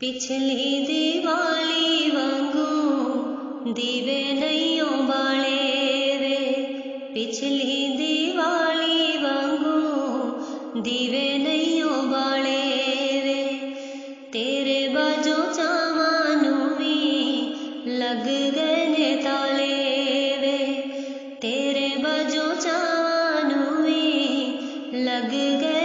पिछली दिवाली वांगू दीवे नैयों बाले वे पिछली दिवाली वांगू दीवे नैयों बाले वे तेरे बाजो चावानू भी लग गए ने ताले वे तेरे बाजो चावानू भी लग गए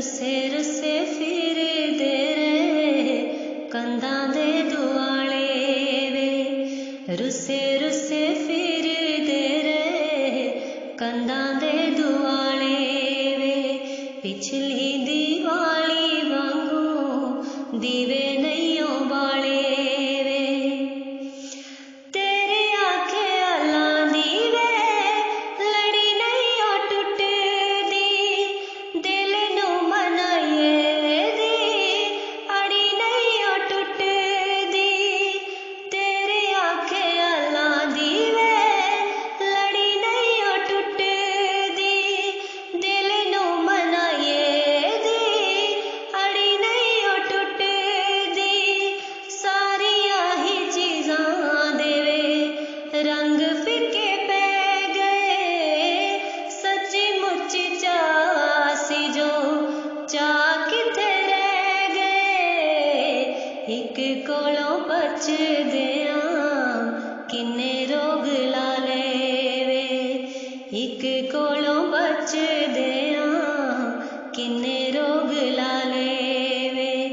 ਸਿਰ ਸਿਰ ਸੇ ਫਿਰਦੇ ਰਹੇ, ਕੰਧਾਂ ਦੇ ਦੁਆਲੇ ਵੇ। ਰੁਸੇ ਰੁਸੇ ਫਿਰਦੇ ਰਹੇ, ਕੰਧਾਂ ਦੇ ਦੁਆਲੇ ਵੇ। ਪਿਛਲੀ ਦੀਵਾਲੀ ਵਾਂਗੂ ਦੀਵੇ ਨਹੀਂ ਬਾਲੇ कोलों बच दिया रोग ला एक कोलों बच दिया रोग ला लेवे?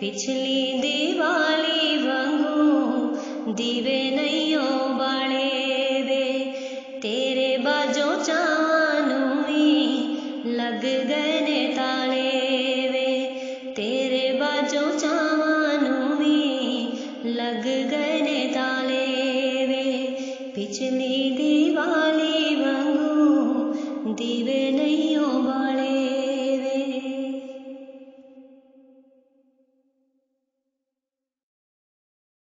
पिछली दिवाली वांगू दीवे नैयों बाले वे